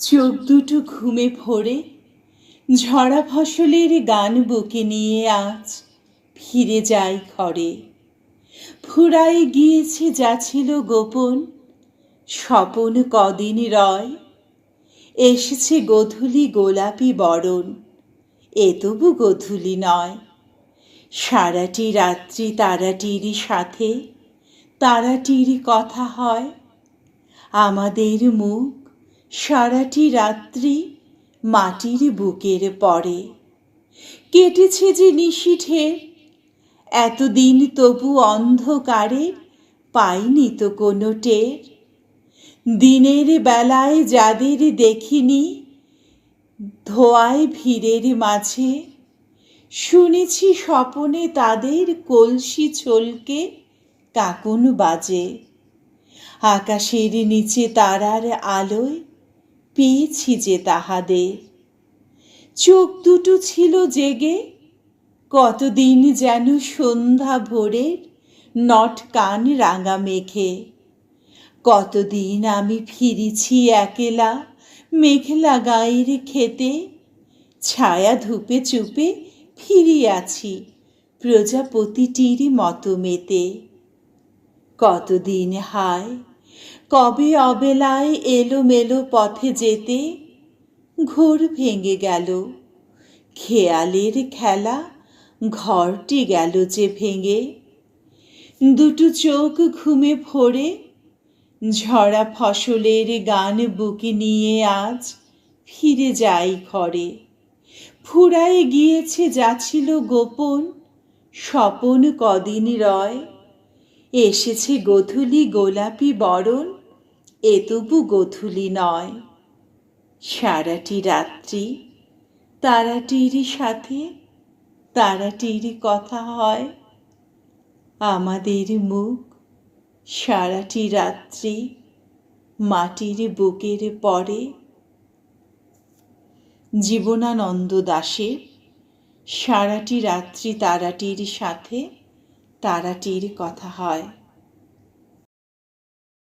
চোখ দুটো ঘুমে ভরে, ঝরা ফসলের গান বুকে নিয়ে আজ ফিরে যাই ঘরে। ফুরাই গিয়েছে, যা ছিল গোপন, স্বপন কদিন রয়। এসেছে গধূলি গোলাপি বরণ, এ তবু গধূলি নয়। সারাটি রাত্রি তারাটির সাথে, তারাটির কথা হয়, আমাদের মুখ সারাটি রাত্রি মাটির বুকের পরে। কেটেছে যে নিশিঠের, এতদিন তবু অন্ধকারে পাইনি তো কোনো টের। দিনের বেলায় যাদের দেখিনি, ধোয়ায় ভিড়ের মাঝে। শুনেছি স্বপনে তাদের কলসি ছলকে কাকুন বাজে। আকাশের নিচে তারার আলোয় পেয়েছি যে তাহাদের। চোখ দুটো ছিল জেগে, কতদিন যেন সন্ধ্যা ভোরের নট কান রাঙা মেঘে। কতদিন আমি ফিরেছি একেলা মেঘলা গায়ের খেতে ছায়া ধূপে চুপে ফিরিয়াছি প্রজাপতিটির মতো মেতে। কতদিন হায় কবে অবেলায় এলোমেলো পথে যেতে? ঘোর ভেঙে গেল। খেয়ালের খেলা, ঘরটি গেল যে ভেঙে। দুটো চোখ ঘুমে ভরে, ঝরা ফসলের গান বুকে নিয়ে আজ ফিরে যাই ঘরে। ফুরায় গিয়েছে যা ছিল গোপন, স্বপন কদিন রয়। এসেছে গধূলি গোলাপি বরণ, এ তবু গধূলি নয়। সারাটি রাত্রি তারাটির সাথে তারাটির কথা হয়। আমাদের মুখ সারাটি রাত্রি মাটির বুকের পরে। জীবনানন্দ দাশের সারাটি রাত্রি তারাটির সাথে তারাটির কথা হয়।